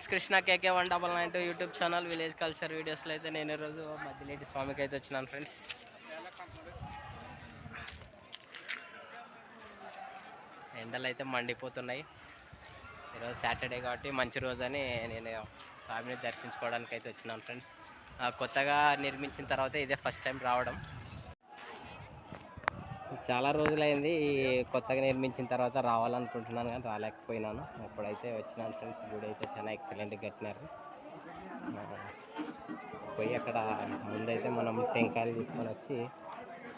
Friends Krishna KK one double nine two YouTube channel village culture వీడియోస్లో అయితే నేను ఈరోజు మధ్యలేటి స్వామికి అయితే వచ్చినాను ఫ్రెండ్స్. ఎండలు అయితే మండిపోతున్నాయి. ఈరోజు సాటర్డే కాబట్టి మంచి రోజు అని నేను స్వామిని దర్శించుకోవడానికి అయితే వచ్చినాను ఫ్రెండ్స్. కొత్తగా నిర్మించిన తర్వాత ఇదే ఫస్ట్ టైం రావడం. చాలా రోజులైంది. కొత్తగా నిర్మించిన తర్వాత రావాలనుకుంటున్నాను కానీ రాలేకపోయినాను. ఇప్పుడైతే వచ్చినాను ఫ్రెండ్స్. గుడి అయితే చాలా ఎక్సలెంట్గా కట్టినారు. పోయి అక్కడ ముందైతే మనం టెంకాయలు తీసుకొని వచ్చి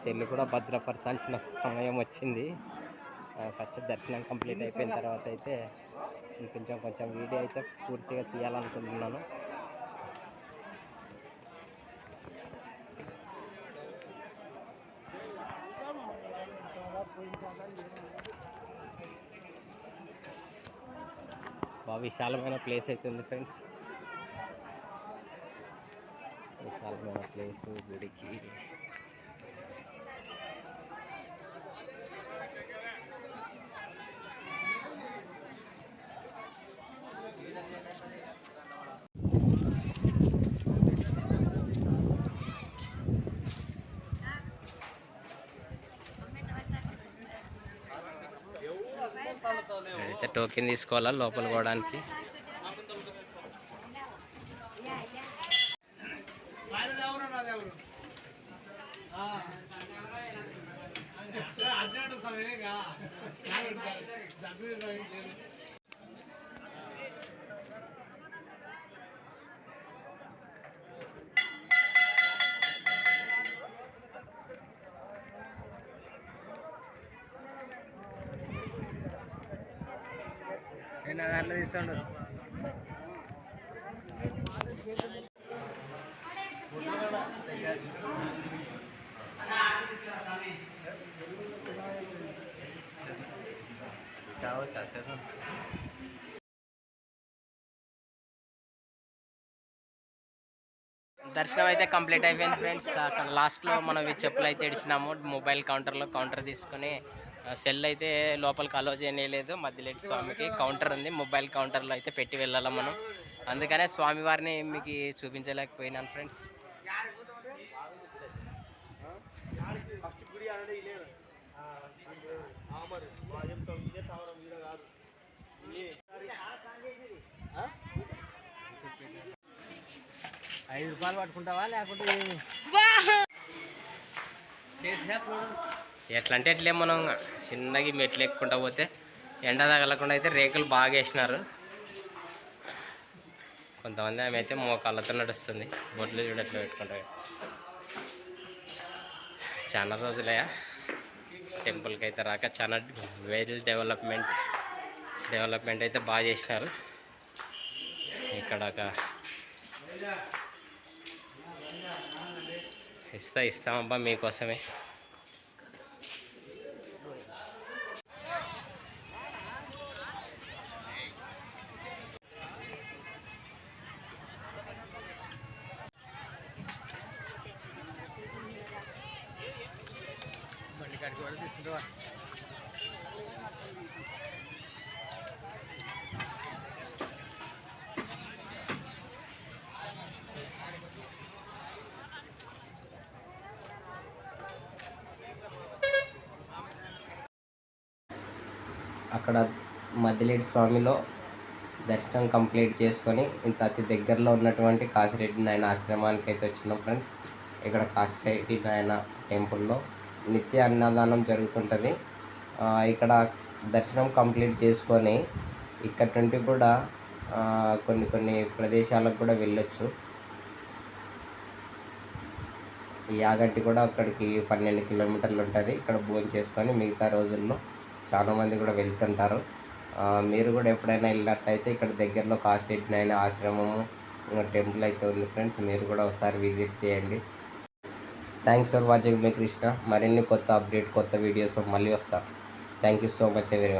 సెల్లు కూడా భద్రపరచాల్సిన సమయం వచ్చింది. ఫస్ట్ దర్శనం కంప్లీట్ అయిపోయిన తర్వాత అయితే ఇంకొంచెం కొంచెం వీడియో అయితే పూర్తిగా తీయాలనుకుంటున్నాను. బాగా విశాలమైన ప్లేస్ అయితే ఉంది ఫ్రెండ్స్ విశాలమైన ప్లేస్ గుడికి. అయితే టోకెన్ తీసుకోవాలా లోపల పోవడానికి దాంట్లో తీసుకోండు. దర్శనం అయితే కంప్లీట్ అయిపోయింది ఫ్రెండ్స్. అక్కడ లాస్ట్లో మనం చెప్పులు అయితే ఇడిచినాము. మొబైల్ కౌంటర్లో కౌంటర్ తీసుకొని సెల్ అయితే లోపలికి అలో చేయలేదు మధ్యలేటి స్వామికి కౌంటర్ ఉంది. మొబైల్ కౌంటర్లో అయితే పెట్టి వెళ్ళాలి మనం. అందుకనే స్వామివారిని మీకు చూపించలేకపోయినాను ఫ్రెండ్స్ ఐదు రూపాయలు పట్టుకుంటావా? లేకుంటే ఎట్లా అంటే ఎట్లే మనం చిన్నగా మెట్లు ఎక్కుంటా పోతే ఎండ తగలకుండా అయితే రేకులు బాగా వేసినారు. కొంతమంది ఆమె అయితే మోకాళ్ళతో నడుస్తుంది. బొట్లు చూడట్లు పెట్టుకుంటారు చాలా రోజులే టెంపుల్కి అయితే రాక చాలా వెల్ డెవలప్మెంట్ డెవలప్మెంట్ అయితే బాగా చేసినారు. ఇక్కడ ఒక ఇస్తా ఇస్తామబ్బా మీకోసమే. తీసుకుంటావా? అక్కడ మద్దిలేటి స్వామిలో దర్శనం కంప్లీట్ చేసుకొని ఇంత అతి దగ్గరలో ఉన్నటువంటి కాశిరెడ్డి నాయన ఆశ్రమానికి అయితే వచ్చినాం ఫ్రెండ్స్. ఇక్కడ కాశిరెడ్డి నాయన టెంపుల్లో నిత్య అన్నదానం జరుగుతుంటుంది. ఇక్కడ దర్శనం కంప్లీట్ చేసుకొని ఇక్కడ నుండి కూడా కొన్ని కొన్ని ప్రదేశాలకు కూడా వెళ్ళొచ్చు. ఈ యాగంటి కూడా అక్కడికి పన్నెండు కిలోమీటర్లు ఉంటుంది. ఇక్కడ భోజనం చేసుకొని మిగతా రోజుల్లో చాలామంది కూడా వెళ్తుంటారు. మీరు కూడా ఎప్పుడైనా వెళ్ళినట్టయితే ఇక్కడ దగ్గరలో కాశీరెడ్డి నాయన ఆశ్రమము ఇంకా టెంపుల్ అయితే ఉంది ఫ్రెండ్స్. మీరు కూడా ఒకసారి విజిట్ చేయండి. థ్యాంక్స్ ఫర్ వాచింగ్ మీ కృష్ణ మరిన్ని కొత్త అప్డేట్ కొత్త వీడియోస్ మళ్ళీ వస్తాను థ్యాంక్ యూ సో మచ్ ఎవరి